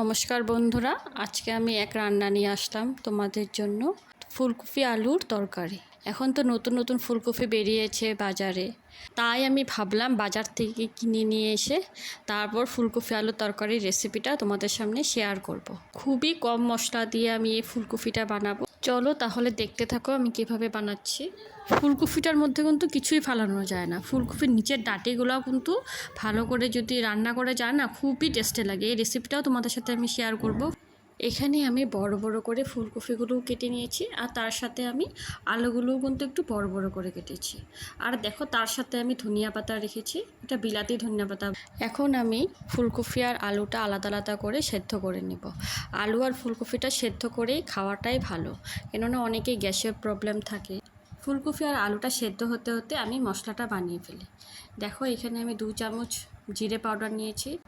নমস্কার বন্ধুরা, আজকে আমি এক রান্না নিয়ে আসলাম তোমাদের জন্য। ফুলকপি আলুর তরকারি। এখন তো নতুন নতুন ফুলকপি বেরিয়েছে বাজারে। তাই আমি ভাবলাম বাজার থেকে কিনে নিয়ে এসে তারপর ফুলকপি আলুর তরকারির রেসিপিটা তোমাদের সামনে শেয়ার করব। খুবই কম মশলা দিয়ে আমি এই ফুলকপিটা বানাবো। চলো তাহলে দেখতে থাকো আমি কীভাবে বানাচ্ছি। ফুলকপিটার মধ্যে কিন্তু কিছুই ফালানো যায় না। ফুলকপির নিচের ডাঁটিগুলোও কিন্তু ভালো করে যদি রান্না করে যায় না, খুবই টেস্টে লাগে। এই রেসিপিটাও তোমাদের সাথে আমি শেয়ার করব। এখানে আমি বড় বড় করে ফুলকপিগুলোও কেটে নিয়েছি আর তার সাথে আমি আলুগুলোও কিন্তু একটু বড় বড় করে কেটেছি। আর দেখো তার সাথে আমি ধনিয়া পাতা রেখেছি, এটা বিলাতি ধনিয়া পাতা। এখন আমি ফুলকপি আর আলুটা আলাদা আলাদা করে সেদ্ধ করে নেব। আলু আর ফুলকপিটা সেদ্ধ করেই খাওয়াটাই ভালো, কেননা অনেকে গ্যাসের প্রবলেম থাকে। ফুলকপি আর আলুটা সেদ্ধ হতে হতে আমি মশলাটা বানিয়ে ফেলি। দেখো, এখানে আমি দু চামচ জিরে পাউডার নিয়েছি,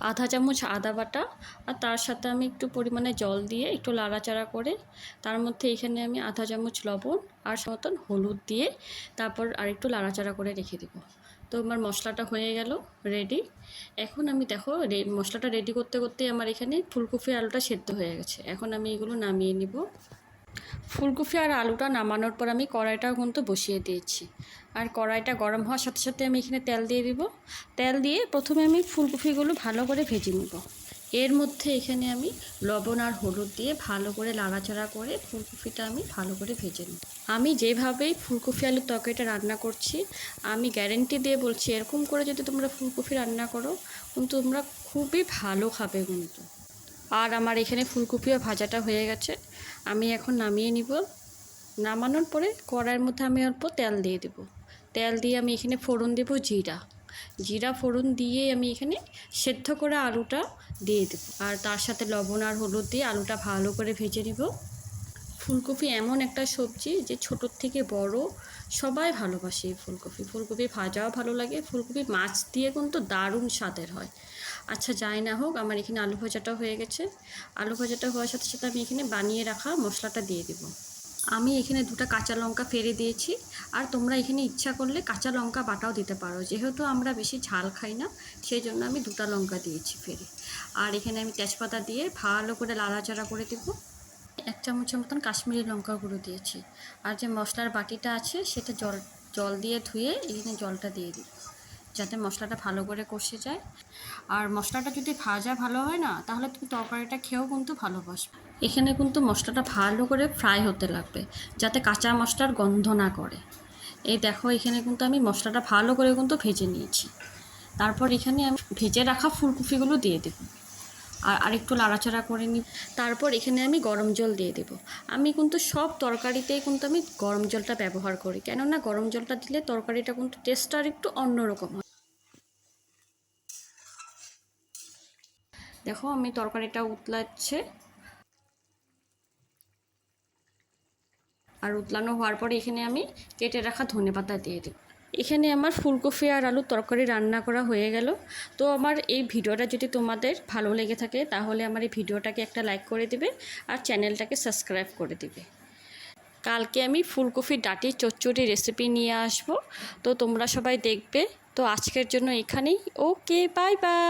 আধা চামচ আদা বাটা, আর তার সাথে আমি একটু পরিমাণে জল দিয়ে একটু লাড়াচাড়া করে, তার মধ্যে এখানে আমি আধা চামচ লবণ আর মতন হলুদ দিয়ে তারপর আর একটু লাড়াচাড়া করে রেখে দেবো। তো আমার মশলাটা হয়ে গেল রেডি এখন আমি দেখো, রে- মশলাটা রেডি করতে করতে আমার এখানে ফুলকপি আলুটা সেদ্ধ হয়ে গেছে। এখন আমি এগুলো নামিয়ে নিব। ফুলকপি আর আলুটা নামানোর পর আমি কড়াইটাও কিন্তু বসিয়ে দিয়েছি। আর কড়াইটা গরম হওয়ার সাথে সাথে আমি এখানে তেল দিয়ে দিব। তেল দিয়ে প্রথমে আমি ফুলকপিগুলো ভালো করে ভেজে নিব। এর মধ্যে এখানে আমি লবণ আর হলুদ দিয়ে ভালো করে লাড়াচাড়া করে ফুলকপিটা আমি ভালো করে ভেজে নিই আমি যেভাবেই ফুলকপি আলুর তরকারিটা রান্না করছি, আমি গ্যারেন্টি দিয়ে বলছি, এরকম করে যদি তোমরা ফুলকপি রান্না করো, কিন্তু তোমরা খুবই ভালো খাবে কিন্তু। আর আমার এখানে ফুলকপিও ভাজাটা হয়ে গেছে। আমি এখন নামিয়ে নিব। নামানোর পরে কড়াইয়ের মধ্যে আমি অল্প তেল দিয়ে দেব। তেল দিয়ে আমি এখানে ফোড়ন দেব জিরা। জিরা ফোড়ন দিয়ে আমি এখানে সেদ্ধ করে আলুটা দিয়ে দেব। আর তার সাথে লবণ আর হলুদ দিয়ে আলুটা ভালো করে ভেজে নিব। ফুলকপি এমন একটা সবজি যে ছোটোর থেকে বড় সবাই ভালোবাসে ফুলকপি। ফুলকপি ভাজাও ভালো লাগে। ফুলকপি মাছ দিয়ে কিন্তু দারুণ স্বাদের হয়। আচ্ছা যাই না হোক, আমার এখানে আলু ভাজাটা হয়ে গেছে। আলু ভাজাটা হওয়ার সাথে সাথে আমি এখানে বানিয়ে রাখা মশলাটা দিয়ে দেব। আমি এখানে দুটো কাঁচা লঙ্কা ফেলে দিয়েছি। আর তোমরা এখানে ইচ্ছা করলে কাঁচা লঙ্কা বাটাও দিতে পারো। যেহেতু আমরা বেশি ঝাল খাই না সেই জন্য আমি দুটা লঙ্কা দিয়েছি ফেলে। আর এখানে আমি তেজপাতা দিয়ে ভালো করে লাড়াচাড়া করে দেবো। এক চামচের মতন কাশ্মীরি লঙ্কা গুঁড়ো দিয়েছি। আর যে মশলার বাটিটা আছে, সেটা জল জল দিয়ে ধুয়ে এখানে জলটা দিয়ে দিই। যাতে মশলাটা ভালো করে কষে যায়। আর মশলাটা যদি ভাজা ভালো হয় না, তাহলে তুমি তরকারিটা খেয়েও কিন্তু ভালোবাসবে এখানে কিন্তু মশলাটা ভালো করে ফ্রাই হতে লাগবে, যাতে কাঁচা মশলার গন্ধ না করে। এই দেখো, এখানে কিন্তু আমি মশলাটা ভালো করে কিন্তু ভেজে নিয়েছি। তারপর এখানে আমি ভেজে রাখা ফুলকপিগুলো দিয়ে দেবো। আর আরেকটু লাড়াচাড়া করে নিই তারপর এখানে আমি গরম জল দিয়ে দেব। আমি কিন্তু সব তরকারিতেই কিন্তু আমি গরম জলটা ব্যবহার করি। কেননা গরম জলটা দিলে তরকারিটা কিন্তু টেস্টটা আর একটু অন্যরকম হয়। দেখো, আমি তরকারিটা উতলাচ্ছে। আর উতলানো হওয়ার পরে এখানে আমি কেটে রাখা ধনে পাতা দিয়ে দেবো। এখানে আমার ফুলকপি আর আলুর তরকারি রান্না করা হয়ে গেল। তো আমার এই ভিডিওটা যদি তোমাদের ভালো লেগে থাকে, তাহলে আমার এই ভিডিওটাকে একটা লাইক করে দিবে আর চ্যানেলটাকে সাবস্ক্রাইব করে দিবে। কালকে আমি ফুলকপির ডাটি চচ্চড়ি রেসিপি নিয়ে আসব। তো তোমরা সবাই দেখবে। তো আজকের জন্য এখানেই। Okay bye bye